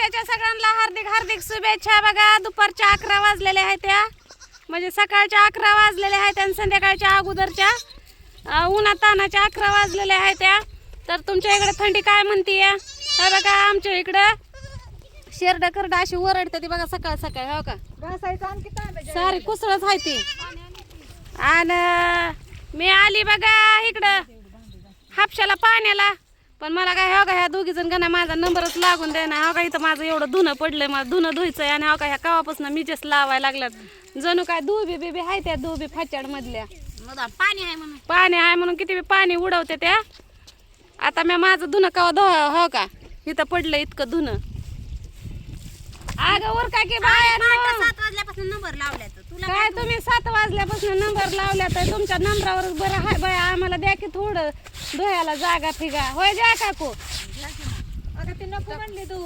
गोट्याच्या सगळ्यांना हार्दिक हार्दिक शुभेच्छा बघा. दुपारच्या अकरा वाजलेल्या आहेत त्या. म्हणजे सकाळच्या अकरा वाजलेल्या आहेत आणि संध्याकाळच्या अगोदरच्या अं, उन्हात तानाच्या अकरा वाजलेल्या आहेत त्या. तर तुमच्या इकडे थंडी काय म्हणतीये हे बघा आमच्या इकडं शेरड करड अशी ओरडते ती बघा सकाळ सकाळ हो का? सारी कुसळच आहे ती. आणि मी आली बघा इकडं. हापशाला पाण्याला. पण मला काय हो का ह्या दोघी जण गणा माझा नंबरच लागून द्या ना हो का इथं माझं एवढं धुणं पडलंय मला धुणं धुयचंय आणि हो का ह्या कवापासून मिजेस लावायला लागल्यात. जणू काय दुबी बिबी आहे त्या दुबी फाचाड मधल्या पाणी आहे म्हणून. पाणी आहे म्हणून किती बी पाणी उडवते त्या. आता मी माझं धुणं कवा धु हो का इथं पडलं इतकं धुणं. अगं वर का की बाहेर सात वाजल्यापासून नंबर लावलाय तुला काय तुम्ही सात वाजल्यापासून नंबर लावल्या तर तुमच्या नंबरावरच बरं हाय बाय आम्हाला द्या की थोडं. धुयाला जागा फिगा. होय द्या काकू. अगं ते नको म्हणली तू.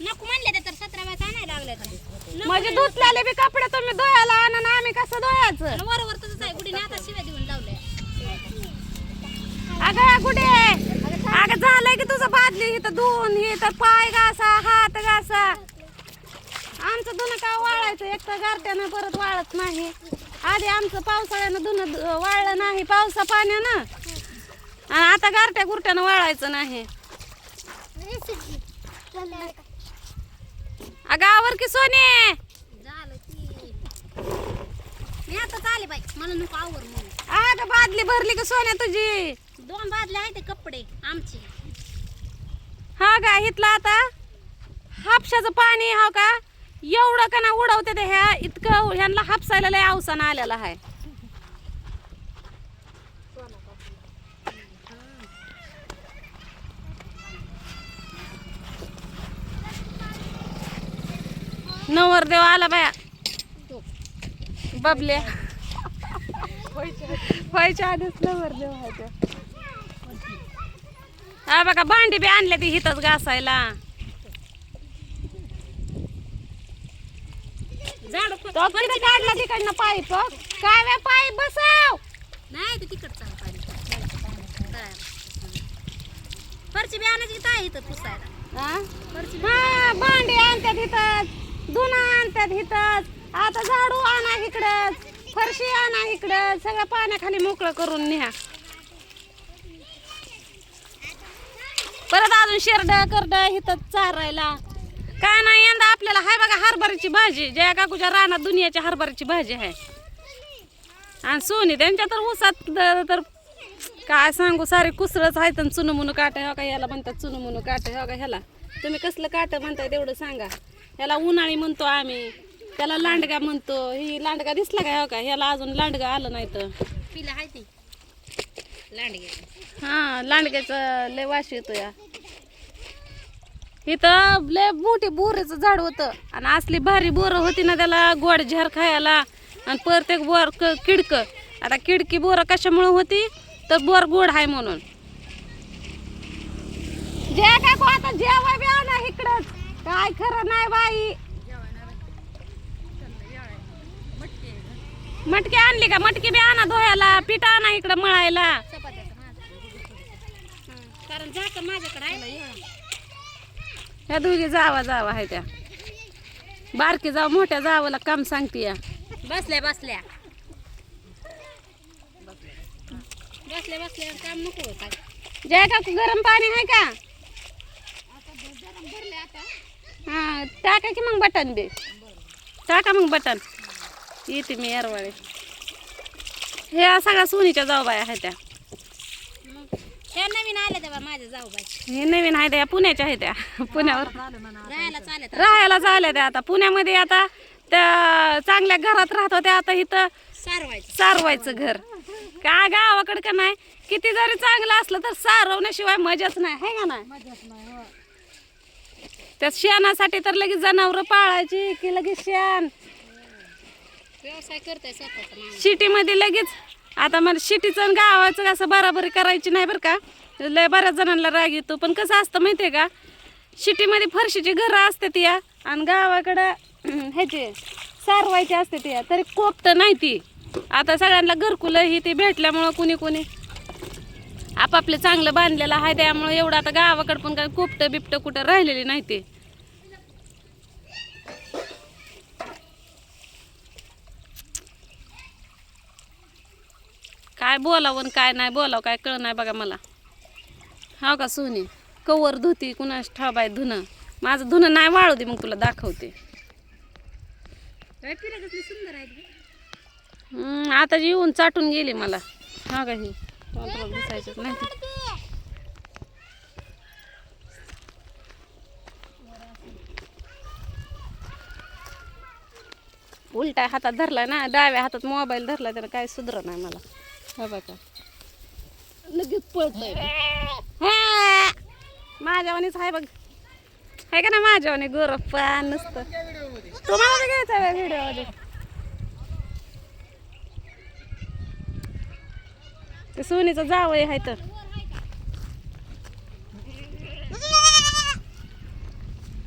नको म्हणले तर सतरा वेळा आणायला लागले तर म्हणजे धुतलेले बी कपडे तुम्ही धुयाला आणा ना आम्ही कसं धुयाचं? वरवर तसंच आहे गुढीने आता शिव्या देऊन लावलंय अगं कुठे अगं झालंय की तुझं बादली इथं धुवून हे तर पाय घासा हात घासा. आमचं धुणं का वाळायचं? एक तर गारट्यानं परत वाळत नाही. आधी आमचं पावसाळ्यानं धुणं वाळलं नाही. पावसा पाण्यानं. आणि आता गारट्या गुरट्यानं वाळायचं नाही. अगं आवर की सोने. मी आता चाले बाई. मला नको आवर म्हणून. अगं बादली भरली की सोन्या तुझी. दोन बादल्या आहेत ते कपडे आमची. हा का इथलं आता? हापशाचं पाणी हा का? एवढं का ना उडवते ते ह्या इतकं ह्यांना हापसायला लय अवसान आलेला आहे. नवरदेव आला बाया. बबल्या. व्हायच्या आधीच नवरदेव व्हायचं हा बघा भांडी बी आणले ती हिथच घासायला. तो काढला तिकडनं पाईप? काय वे पाईप बसव? नाही ते तिकडचा फरची बी आणायची काय इथं पुसायला? हा हा, भांडी आणतात हिथंच धुणं आणतात हिथंच. आता झाडू आणा इकडंच फरशी आणा इकडंच सगळं पाण्याखाली मोकळं करून न्या. परत अजून शेरड करड हिथंच चारायला. काय नाही यंदा आपल्याला हाय बघा हरभऱ्याची भाजी. जया काकूच्या रानात दुनियाची हरभऱ्याची भाजी आहे. आणि सोनी त्यांच्या तर ऊसात तर काय सांगू सारे कुसरच आहेत आणि चुनमुनू काट हो का याला म्हणतात चुनमुनू काट हो का ह्याला. तुम्ही कसलं काट म्हणताय तेवढं सांगा. ह्याला उन्हाळी म्हणतो आम्ही त्याला लांडगा म्हणतो. ही लांडगा दिसला का हो का? ह्याला अजून लांडगा आलं नाही तर. पिला आहे ती. लांडगे हा लांडग्याचं लय वास येतो या. इथं लय मोठी बोराचं झाड होतं. आणि असली भारी बोरं होती ना त्याला गोड झार खायला. आणि प्रत्येक बोर क किडक. आता किडकी बोरं कशामुळे होती? तर बोर गोड आहे म्हणून. जे काय आता जेवा बी आणा इकडंच काय खरं नाही बाई. मटकी आणली का? मटकी बी आणा धुयाला पीठ आणा इकडं मळायला. कारण झाकण माझ्याकडे आहे. ह्या दोघी जावा जावा आहे त्या. बारकी जाव मोठ्या जावाला काम सांगते या. बसल्या बसल्या. बसल्या बसल्या काम नको काय जय काकू गरम पाणी आहे का? हा टाका की मग बटन बी. टाका मग बटन. येते मी एरवाळे ह्या सगळ्या सोनीच्या जाऊबाई आहेत त्या. त्या नवीन आल्या तेव्हा माझ्या जाऊ बाई हे नवीन आहे त्या पुण्याच्या आहेत त्या. पुण्यावर. राहायला चालत राहायला झाल्या त्या आता. पुण्यामध्ये आता त्या चांगल्या घरात राहत होत्या. आता इथं सारवायचं. सारवायचं घर. काय गावाकडं का नाही? किती जरी चांगलं असलं तर सारवण्याशिवाय मजाच नाही. आहे का नाही? त्या शेणासाठी तर लगेच जनावर पाळायची की लगेच शेण. व्यवसाय करताय स्वतःचा माणूस. शिटीमध्ये लगेच आता मला शिटीचं आणि गावाचं असं बराबरी करायची नाही बरं का. लय बऱ्याच जणांना राग येतो पण कसं असतं माहिती आहे का? शिटीमध्ये फरशीची घरं असते या आणि गावाकडं ह्याचे सारवायचे असते या तरी कोपत नाही ती. आता सगळ्यांना घरकुलं ही ती भेटल्यामुळं कुणी कुणी आपापलं चांगलं बांधलेलं आहे त्यामुळे एवढं आता गावाकडं पण काय कुपटं बिपट कुठं राहिलेली नाही ते. काय बोलावं काय नाही बोलावं काय कळ नाही बघा मला. हा का सोनी? कवर धुती कुणास ठाब आहे धुणं? माझं धुणं नाही वाळू दे मग तुला दाखवते. आता येऊन चाटून गेली मला. हा का ही? तोंडाला दिसायचंच नाही ते. उलटा हातात धरलाय ना डाव्या हातात मोबाईल धरलाय त्यानं काय सुधर नाही मला. हा बघा. लगेच पळतोय. माझ्यावानीच आहे बघ. आहे का ना माझ्यावानी? गोरप्पा नसतं. तुम्हाला घ्यायचं व्हिडिओ ते सोनीचं जावं आहे तर.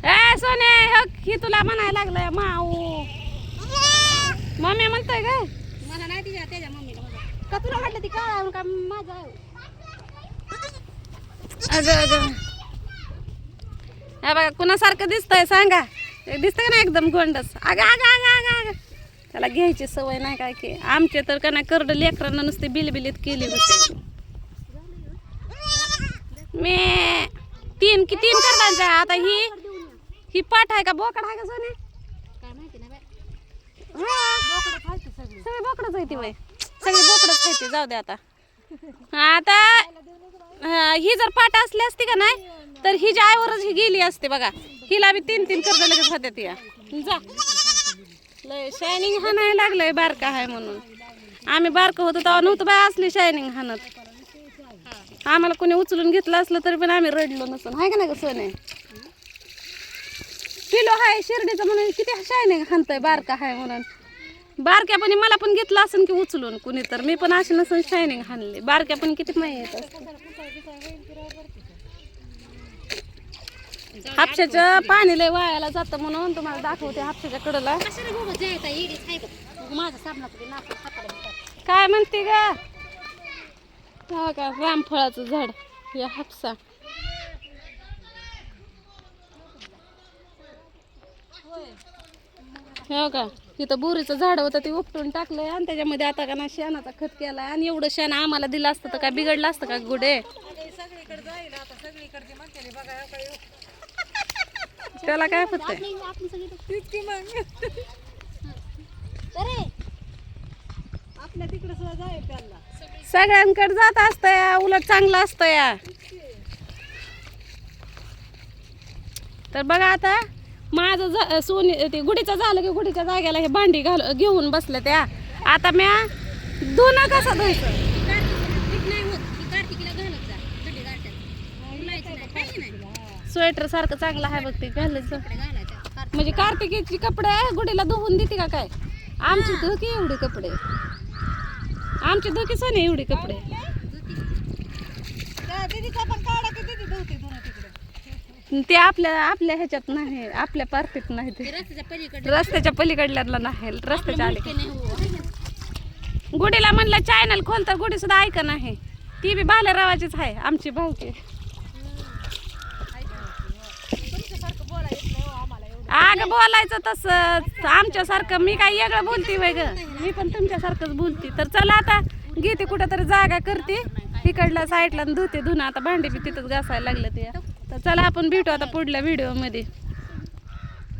ए सोने हो तुला म्हणायला लागलाय माऊ. मम्मी म्हणतोय काय? मला नाही तिच्या त्याच्या मम्मीला का तुला वाटलं ती काय का माझा अगं अगं. हा बघा कुणासारखं दिसतंय सांगा. दिसतंय का ना एकदम गोंडस? अगं अगं अगं. त्याला घ्यायची सवय नाही काय की आमचे तर का नाही करड लेकरांना नुसते बिलबिलीत केली होती. मी तीन की तीन करडांच्या आता ही ही पाठ आहे का? बोकड आहे का सोने? हा. सगळी बोकडच आहे ती वय सगळी बोकडच आहे ती. जाऊ दे आता. आता हा, ही जर पाट असली असती का नाही तर हिच्या आईवरच ही गेली असते बघा. हिला बी तीन तीन कर्ज लगेच होत्या ती जा. लय शायनिंग हाणायला लागलंय बारका आहे म्हणून. आम्ही बारकं होतो तेव्हा नव्हतं बाय असली शायनिंग हाणत. आम्हाला कोणी उचलून घेतलं असलं तरी पण आम्ही रडलो नसून हाय का नाही का सोने? किलो हाय शिर्डीचं म्हणून किती शायनिंग हाणतंय बारका हाय म्हणून. बारक्यापणी मला पण घेतलं असेल की उचलून कुणी तर मी पण अशी नसून शायनिंग हाणली. बारक्यापणी किती माहिती येत हापशाचं पाणी लय वायाला जातं म्हणून तुम्हाला दाखवते हापशाच्या कडला. काय म्हणते ग? हा का रामफळाचं झाड हे हापसा. हो का तिथं बोरीचं झाड होतं ते उपटून टाकलंय आणि त्याच्यामध्ये आता का ना शेणाचा खत केलाय आणि एवढं शेण आम्हाला दिलं असतं तर काय बिघडलं असतं का गुडे त्याला काय होतंय आपली आपली सगळी अरे! आपल्या तिकडे सुद्धा जाय त्यांना. सगळ्यांकडे जात असतं या उलट चांगलं असतं या. तर बघा आता माझं सोनी ते गुढीचं झालं की गुढीच्या जाग्याला हे भांडी घाल घेऊन बसले त्या आता म्या धुणं कसं धुयचं नाही होत. स्वेटर सारखं चांगलं आहे बघ ते घालायचं. म्हणजे कार्तिकीची कपडे गुढीला धुवून देते का काय? आमची धुकी एवढे कपडे. आमची धुकी सोने एवढे कपडे. ते आपल्या आपल्या ह्याच्यात नाही आपल्या पार्टीत नाही ते. रस्त्याच्या पलीकडे. रस्त्याच्या पलीकडल्याला नाही रस्त्याच्या आले हो. गुडीला म्हणलं चॅनल खोल तर गुडी सुद्धा ऐका नाही. ती बी भालेरावाचीच आहे आमची भाऊकी. अगं बोलायचं तसंच. आमच्यासारखं मी काय वेगळं बोलते वेग मी पण तुमच्यासारखंच बोलते. तर चला आता घेते कुठं तरी जागा करते. इकडला साईडला धुते धुणं. आता भांडी बी तिथंच घासायला लागलं ते. तर चला आपण भेटू आता पुढल्या व्हिडिओमध्ये